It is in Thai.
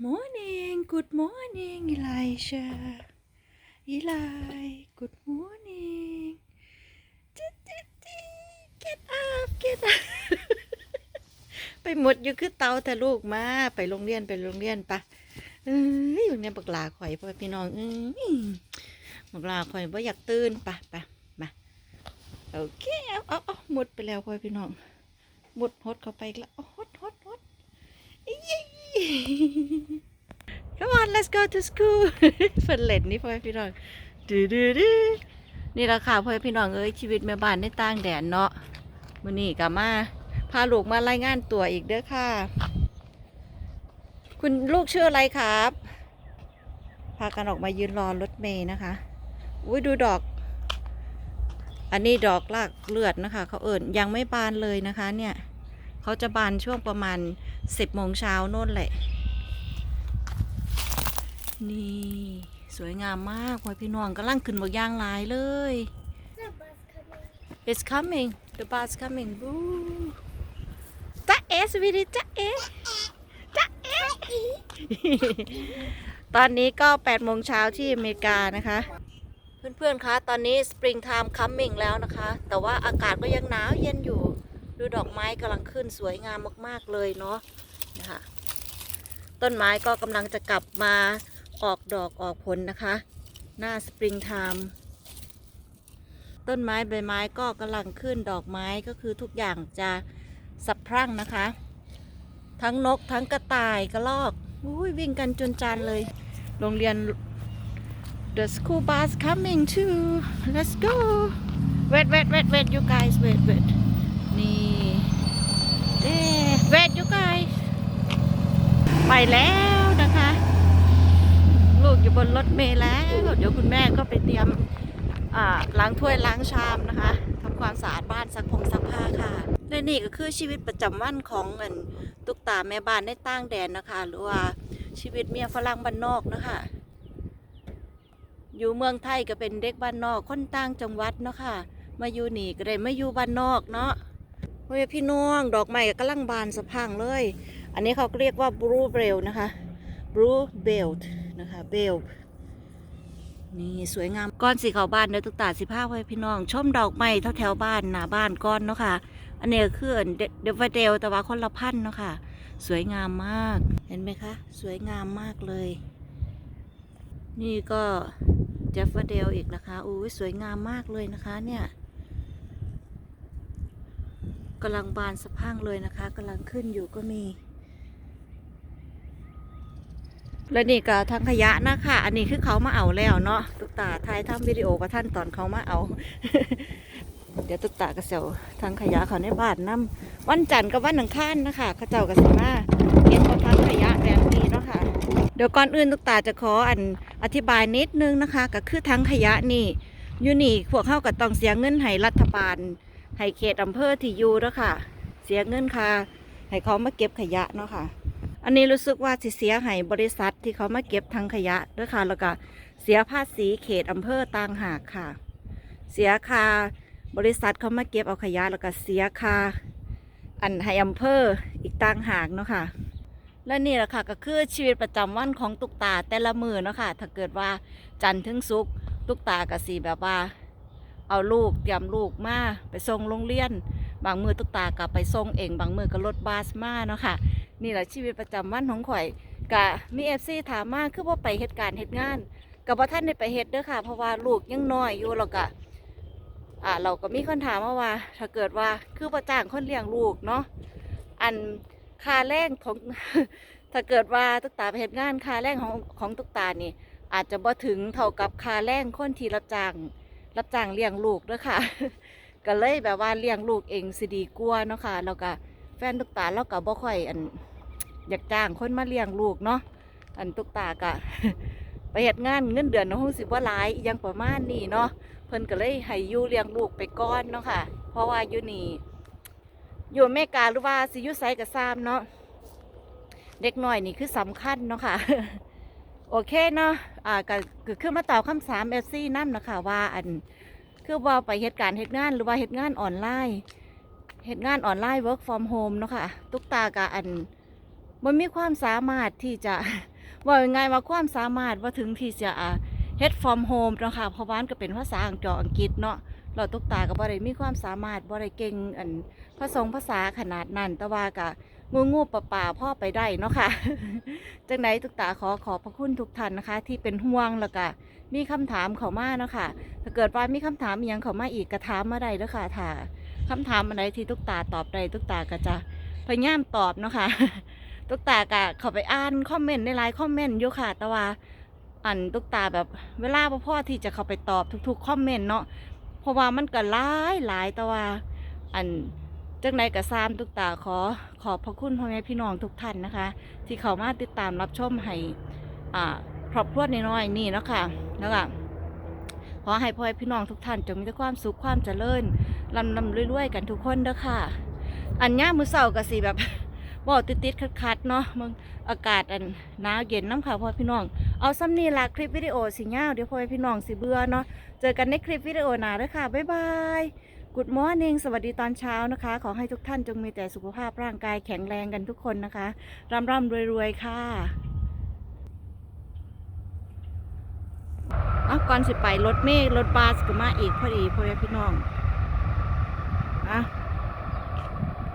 morning good morning Elijah Eli good morning get up get up ไปหมดอยู่คือเตาแต่ลูกมา ไปโรงเรียนไปโรงเรียนปะเอ้ยโรงเรียนปักลาข่อยพ่อพี่น้องเอ้ยปักลาข่อยว่าอยากตื่นปะปะมาโอเคเอาเอาเอาหมดไปแล้วพ่อพี่น้องหมดหดเข้าไปแล้วเอาหดหดหดเย้ Come on let's go to school เฟินเล่นนี่พ่อพี่น้องดูดูดูนี่ราคาพ่อพี่น้องเอ้ยชีวิตแม่บ้านในต่างแดนเนาะมื้อนี้ก็มาพาลูกมารายงานตัวอีกเด้อค่ะ คุณลูกชื่ออะไรครับ พากันออกมายืนรอรถเมย์นะคะอุ้ยดูดอก อันนี้ดอกลากเลือดนะคะ เขาเอิ่นยังไม่บานเลยนะคะ เนี่ย เขาจะบานช่วงประมาณ สิบโมงเช้าน่นแหละ นี่ สวยงามมากพ่อพี่น้องกำลังขึ้นบกย่างลายเลย It's coming the bus coming Woo จ๊ะเอสวีดีจ๊ะเอจ๊ะเอตอนนี้ก็8โมงเช้าที่อเมริกานะคะ เพื่อนๆ คะ ตอนนี้ Spring Time coming แล้วนะคะ แต่ว่าอากาศก็ยังหนาวเย็นอยู่ ดูดอกไม้กำลังขึ้นสวยงามมากๆเลยเนาะนะคะต้นไม้ก็กำลังจะกลับมาออกดอกออกผลนะคะ หน้า Spring Time ต้นไม้ใบไม้ก็กำลังขึ้นดอกไม้ก็คือทุกอย่างจะสะพรั่งนะคะ ทั้งนกทั้งกระต่ายกระรอกอุ้ยวิ่งกันจนจานเลย โรงเรียน The school bus coming too let's go wait wait wait wait you guys wait wait นี่ ด้ wait you guys ไปแล้วนะคะ ลูกอยู่บนรถเมล์แล้ว เดี๋ยวคุณแม่ก็ไปเตรียมล้างถ้วยล้างชามนะคะทำความสะอาดบ้านซักผงซักผ้าค่ะและนี่ก็คือชีวิตประจำวันของเงินตุกตาแม่บ้านในต่างแดนนะคะ หรือว่าชีวิตเมียฝรั่งบ้านนอกนะคะอยู่เมืองไทยก็เป็นเด็กบ้านนอกคนต่างจังหวัดเนาะค่ะมาอยู่นี่ก็ได้มาอยู่บ้านนอกเนาะ เฮ้ยพี่น้องดอกไม้ก็กำลังบานสะพังเลย อันนี้เขาเรียกว่าบลูเบลนะคะบลูเบลนะคะเบลนี่สวยงามก้อนสีขาวบ้านเด้อตุกตาสิภาพไว้พี่น้อง ชมดอกไม้แถวแถวๆบ้านหน้าบ้านก้อนเนาะค่ะ อันนี้คือเดวเดลแต่ว่าคนละพันเนาะค่ะ สวยงามมากเห็นไหมคะ สวยงามมากเลย นี่ก็เจฟเฟอร์เดลอีกนะคะอู้ยสวยงามมากเลยนะคะเนี่ย กำลังบานสะพังเลยนะคะกำลังขึ้นอยู่ก็มี และนี่ก็ทางขยะนะคะ อันนี้คือเขามาเอาแล้วเนาะตุ๊กตาถ่ายทำวิดีโอกับท่านตอนเขามาเอา เดี๋ยวตุ๊กตากระเซวทางขยะเขาในบ้านน้ำวันจันทร์กับวันอังคารนะคะเขาเจ้ากระสิมาเก็บเอาทางขยะแบบนี้เนาะค่ะเดี๋ยวก่อนอื่นตุ๊กตาจะขออันอธิบายนิดนึงนะคะ ก็คือทั้งขยะนี่อยู่นี่พวกเข้าก็ต้องเสียเงินให้รัฐบาล ให้เขตอำเภอที่อยู่แล้วค่ะ เสียเงินค่ะ ให้เขามาเก็บขยะเนาะค่ะ อันนี้รู้สึกว่าสิเสียให้บริษัทที่เขามาเก็บทั้งขยะด้วยค่ะ แล้วก็เสียภาษีเขตอำเภอต่างหากค่ะ เสียค่าบริษัทเขามาเก็บเอาขยะแล้วก็เสียค่าอันให้อำเภออีกต่างหากเนาะค่ะ และนี่แหละค่ะก็คือชีวิตประจำวันของตุกตาแต่ละมือเนาะค่ะ ถ้าเกิดว่าจันทร์ถึงศุกร์ตุกตากะสีแบบว่า เอาลูกเตรียมลูกมาไปส่งโรงเรียน บางมือตุ๊กตากลับไปส่งเองบางมือก็รถบัสมาเนาะค่ะ นี่แหละชีวิตประจำวันของข่อยกะมีเอฟซีถามมาคือว่าไปเหตุการณ์เหตุงานกับว่าท่านได้ไปเฮ็ดเด้อค่ะ เพราะว่าลูกยังน้อยอยู่แล้วก็อ่าเราก็มีคนถามมาว่า ถ้าเกิดว่าคือประจ้างคนเลี้ยงลูกเนาะอันค่าแรงของถ้าเกิดว่าตุ๊กตาไปเฮ็ดงานค่าแรงของของตุ๊กตานี่ อาจจะบ่ถึงเท่ากับค่าแรงคนที่รับจ้าง รับจ้างเลี้ยงลูกด้อค่ะ ก็เลยแบบว่าเลี้ยงลูกเองสิดีกว่าเนาะค่ะแล้วก็แฟนตุกตาเราก็บ่ค่อยอันอยากจ้างคนมาเลี้ยงลูกเนาะอันตุกตากะไปเฮ็ดงานเงินเดือนนาะคงสิบ่าหลายยังประมาณนี้เนาะเพิ่นก็เลยให้ยูเลี้ยงลูกไปก่อนเนาะค่ะ เพราะว่าอยู่นี่อยู่อเมริกาหรือว่าสิยูไสก็ซ้ำเนาะเด็กน้อยนี่คือสำคัญเนาะค่ะ โอเคเนาะอ่าก็คือมาตอบคำถาม FC นั่นนะคะว่าอันคือว่าไปเหตุการณ์เหตุงานหรือว่าเหตุงานออนไลน์เหตุงานออนไลน์ work from home เนาะค่ะตุกตากะอันบ่มีความสามารถที่จะว่ายังไงว่าความสามารถว่าถึงที่จะอ่าเฮ็ด from home เนาะค่ะเพราะว่านก็เป็นภาษาอังกฤษอังกฤษเนาะเราตุกตาก็บ่ได้มีความสามารถบ่ได้เก่งอันภาษาภาษาขนาดนั้นแต่ว่าก็ งูงูปลาปลาพ่อไปได้เนาะค่ะจังไดตุกตาขอขอบพระคุณทุกท่านนะคะ ที่เป็นห่วงแล้วก็มีคำถามเขามาเนาะค่ะ ถ้าเกิดว่ามีคำถามยังเขามาอีกก็ถามมาได้เด้อค่ะถ้าคำถามอะไรที่ตุกตาตอบได้ตุกตาก็จะพยายามตอบเนาะค่ะตุกตาก็เข้าไปอ่านคอมเมนต์ในไลน์คอมเมนต์อยู่ค่ะ แต่ว่าอันตุกตาแบบเวลาบ่พ่อที่จะเข้าไปตอบทุกๆคอมเมนต์เนาะเพราะว่ามันก็หลายหลายแต่ว่าอัน จังใดก็ซามตุกตาขอขอบพระคุณพ่อแม่พี่น้องทุกท่านนะคะ ที่เข้ามาติดตามรับชมให้อ่าครอบครัวน้อยๆนี่เนาะค่ะแล้วก็ขอให้พ่อแม่พี่น้องทุกท่านจงมีแต่ความสุขความเจริญลำลำรวยๆกันทุกคนเด้อค่ะ อันย่ามือเสาร์ก็สิแบบบ่ติดๆคัดๆเนาะมึงอากาศอันหนาวเย็นน้ำค่ะพ่อพี่น้อง เอาซ้ำนี่ละคลิปวิดีโอสิยาเดี๋ยวพ่อแม่พี่น้องสิเบื่อเนาะเจอกันในคลิปวิดีโอหน้าเด้อค่ะบ๊ายบาย กุดมอร์นิ่งสวัสดีตอนเช้านะคะ ขอให้ทุกท่านจงมีแต่สุขภาพร่างกายแข็งแรงกันทุกคนนะคะ ร่ำร่ำรวยรวยๆค่ะเอาก่อนสิไปรถเมฆรถบัสก็มาอีกพอดีพ่อแม่พี่น้องอะ